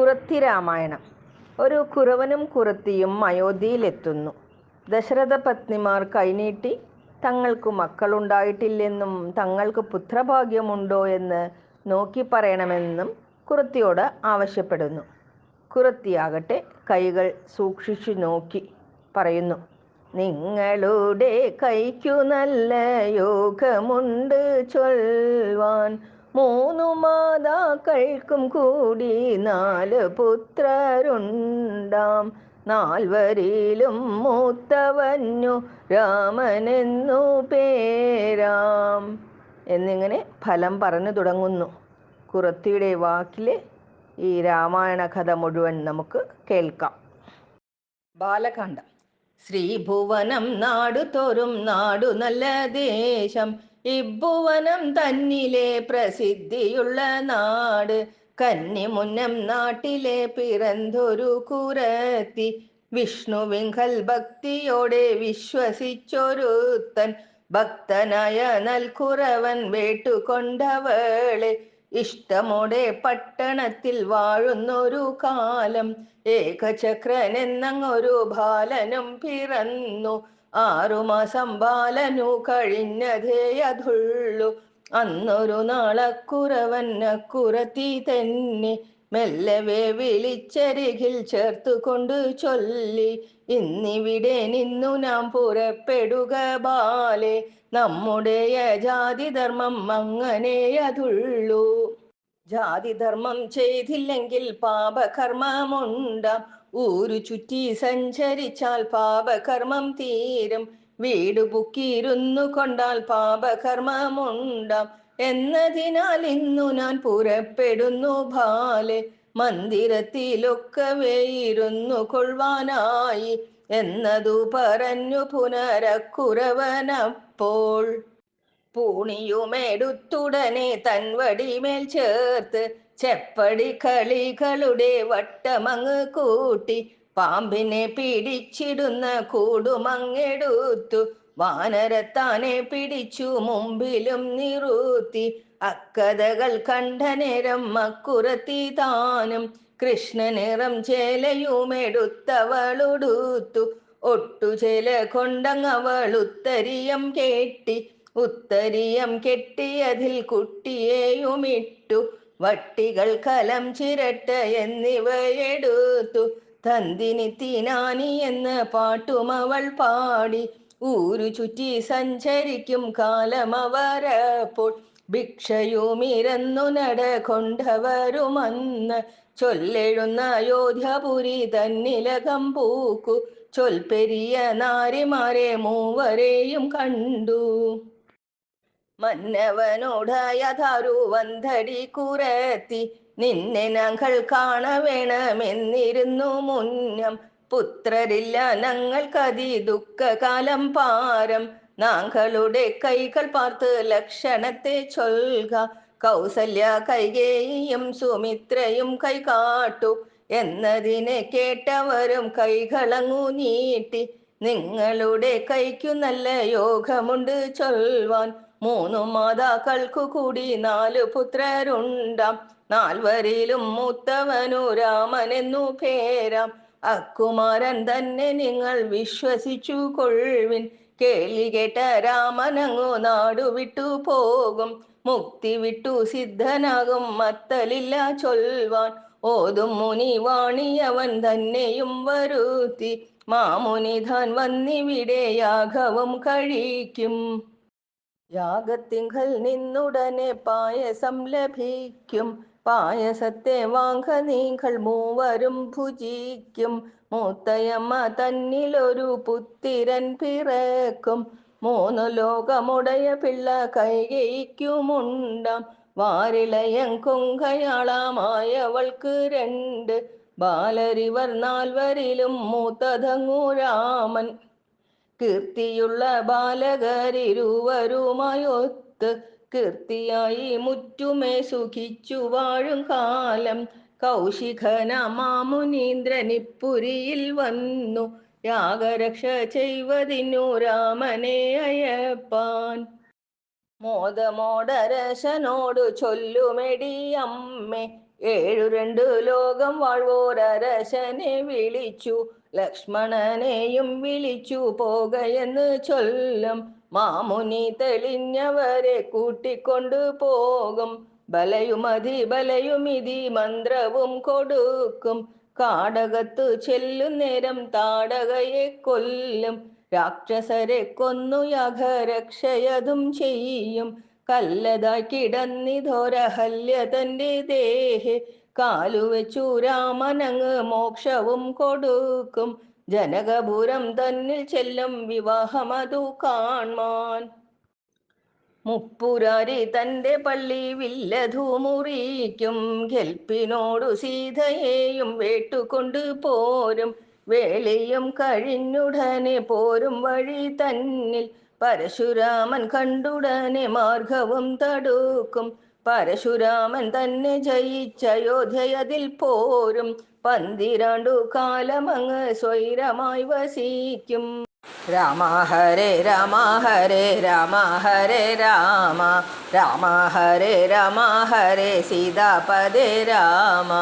കുറത്തി രാമായണം. ഒരു കുറവനും കുറത്തിയും അയോധ്യയിലെത്തുന്നു. ദശരഥ പത്നിമാർ കൈനീട്ടി തങ്ങൾക്ക് മക്കളുണ്ടായിട്ടില്ലെന്നും തങ്ങൾക്ക് പുത്രഭാഗ്യമുണ്ടോ എന്ന് നോക്കി പറയണമെന്നും കുറത്തിയോട് ആവശ്യപ്പെടുന്നു. കുറത്തിയാകട്ടെ കൈകൾ സൂക്ഷിച്ചു നോക്കി പറയുന്നു. നിങ്ങളുടെ കൈക്കു നല്ല യോഗമുണ്ട് ചൊൽവാൻ. മൂന്നു മാതാക്കൾക്കും കൂടി നാല് പുത്രരുണ്ടാം. നാൽവരിലും മൂത്തവന്നു രാമനെന്നു പേരാം. എന്നിങ്ങനെ ഫലം പറഞ്ഞു തുടങ്ങുന്നു. കുറത്തിയുടെ വാക്കിലെ ഈ രാമായണ കഥ മുഴുവൻ നമുക്ക് കേൾക്കാം. ബാലകാണ്ഡം ശ്രീഭുവനം നാടു തോറും നാടു നല്ല ദേശം. ഇഭുവനം തന്നിലെ പ്രസിദ്ധിയുള്ള നാട് കന്നിമുന്നം നാട്ടിലെ പിറന്തൊരു കുരത്തി. വിഷ്ണുവിങ്കൽ ഭക്തിയോടെ വിശ്വസിച്ചൊരുത്തൻ ഭക്തനായ നൽകുറവൻ വേട്ടുകൊണ്ടവളെ. ഇഷ്ടമോടെ പട്ടണത്തിൽ വാഴുന്നൊരു കാലം ഏകചക്രൻ എന്നങ്ങൊരു ബാലനും പിറന്നു. ആറുമാസം ബാലനു കഴിഞ്ഞതേ അതുള്ളു. അന്നൊരു നാളക്കുറവൻ അക്കുറത്തി തന്നെ മെല്ലവേ വിളിച്ചരികിൽ ചേർത്തു ചൊല്ലി. ഇന്നിവിടെ നിന്നു നാം പുറപ്പെടുക ബാലെ. നമ്മുടെ ജാതിധർമ്മം അങ്ങനെ ജാതി ധർമ്മം ചെയ്തില്ലെങ്കിൽ പാപകർമ്മമുണ്ടാം. ഊരു ചുറ്റി സഞ്ചരിച്ചാൽ പാപകർമ്മം തീരും. വീട് പുക്കിയിരുന്നു കൊണ്ടാൽ പാപകർമ്മമുണ്ടാം. എന്നതിനാൽ ഇന്നു ഞാൻ പുറപ്പെടുന്നു ബാലെ. മന്ദിരത്തിലൊക്കവേ ഇരുന്നു കൊള്ളുവാനായി. എന്നതു പറഞ്ഞു പുനരക്കുറവനപ്പോൾ. പൂണിയുമെടുത്തുടനെ തൻവടിമേൽ ചേർത്ത് ചെപ്പടി കളികളുടെ വട്ടമങ്ങ് കൂട്ടി പാമ്പിനെ പിടിച്ചിടുന്ന കൂടുമങ്ങെടുത്തു. വാനരത്താനെ പിടിച്ചു മുമ്പിലും നിറുത്തി. അക്കഥകൾ കണ്ട നേരം മക്കുറത്തി താനും. കൃഷ്ണനിറം ചേലയുമെടുത്തവളുടുത്തു. ഒട്ടുചേല കൊണ്ടങ്ങവൾ ഉത്തരിയം കേട്ടി ഉത്തരിയം കെട്ടിയതിൽ കുട്ടിയെയുമിട്ടു. വട്ടികൾ കലം ചിരട്ട എന്നിവയെടുത്തു. തന്തിനി തീനാനി എന്ന് പാട്ടുമവൾ പാടി. ഊരു ചുറ്റി സഞ്ചരിക്കും കാലമവരപ്പോൾ ഭിക്ഷയുമിരന്നു നട കൊണ്ടവരുമന്ന് ചൊല്ലെഴുന്ന അയോധ്യപുരി തന്നിലകം പൂക്കു. ചൊൽപ്പെരിയ നാരിമാരെ മൂവരെയും കണ്ടു. മന്നവനോടായതാരു വന്തടി കുറത്തി നിന്നെ ഞങ്ങൾ കാണവേണമെന്നിരുന്നു മുന്നം. പുത്രരില്ല ഞങ്ങൾക്കതി ദുഃഖകാലം പാരം. നാങ്കളുടെ കൈകൾ പാർത്ത് ലക്ഷണത്തെ ചൊൽക. കൗസല്യ കൈകേയും സുമിത്രയും കൈകാട്ടു. എന്നതിനെ കേട്ടവരും കൈകളങ്ങു നീട്ടി. നിങ്ങളുടെ കൈക്കു നല്ല യോഗമുണ്ട് ചൊൽവാൻ. മൂന്നു മാതാക്കൾക്കു കൂടി നാലു പുത്രരുണ്ടാം. നാൽവരിലും മൂത്തവനു രാമനെന്നു പേരാം. അക്കുമാരൻ തന്നെ നിങ്ങൾ വിശ്വസിച്ചു കൊഴുവിൻ കേളി കേട്ട രാമനങ്ങു നാടു വിട്ടു പോകും. മുക്തി വിട്ടു സിദ്ധനാകും മത്തലില്ല ചൊൽവാൻ. ഓതും മുനി വാണിയവൻ തന്നെയും വരുത്തി. മാമുനിധാൻ വന്നിവിടെ യാഘവും കഴിക്കും. യാഗത്തിങ്കൽ നിന്നുടനെ പായസം ലഭിക്കും. പായസത്തെ വാങ്ക നിങ്ങൾ മൂവരും ഭുജിക്കും. മൂത്തയമ്മ തന്നിലൊരു പുത്തിരൻ പിറക്കും. മൂന്നു ലോകമുടയ പിള്ള കൈകയിക്കുമുണ്ടാം. വാരിളയം കൊങ്കയാളമായവൾക്ക് രണ്ട്. ബാലരിവർ നാൽവരിലും മൂത്തതങ്ങു രാമൻ. കീർത്തിയുള്ള ബാലകരിരുവരുമായൊത്ത് കീർത്തിയായി മുറ്റുമേ സുഖിച്ചു വാഴും കാലം. കൗശിഖന മാമുനീന്ദ്രനിപ്പുരിയിൽ വന്നു. യാഗരക്ഷ ചെയ്വതിനു രാമനെ അയപ്പാൻ മോദമോടരശനോടു ചൊല്ലുമെടി അമ്മേ. ഏഴു രണ്ടു ലോകം വാഴ്വോരരശനെ വിളിച്ചു. ലക്ഷ്മണനെയും വിളിച്ചു പോകയെന്ന് ചൊല്ലും. മാമുനി തെളിഞ്ഞവരെ കൂട്ടിക്കൊണ്ടു പോകും. ബലയുമതി ബലയുമിതി മന്ത്രവും കൊടുക്കും. കാടകത്തു ചെല്ലുന്നേരം താടകയെ കൊല്ലും. രാക്ഷസരെ കൊന്നു യാഗരക്ഷയതും ചെയ്യും. കല്ലതായി കിടന്നിധോരഹല്യ തന്റെ ദേഹെ. കാലുവെച്ചു രാമനങ്ങ് മോക്ഷവും കൊടുക്കും. ജനകപുരം തന്നിൽ ചെല്ലും വിവാഹമതു കാൺമാൻ. മുപ്പുരാരി തന്റെ പള്ളി വില്ലധു മുറിക്കും. കെൽപ്പിനോടു സീതയെയും വേട്ടുകൊണ്ട് പോരും. വേളിയും കഴിഞ്ഞുടനെ പോരും വഴി തന്നിൽ. പരശുരാമൻ കണ്ടുടനെ മാർഗവും തടുക്കും. പരശുരാമൻ തന്നെ ജയിച്ച അയോധ്യയതിൽ പോരും. പന്തിരാണ്ടു കാലമങ്ങ് സ്വൈരമായി വസിക്കും. രാമ ഹരേ രാമ ഹരേ രാമ ഹരേ രാമ. രാമ ഹരേ രാമ ഹരേ സീതാപദേ രാമ.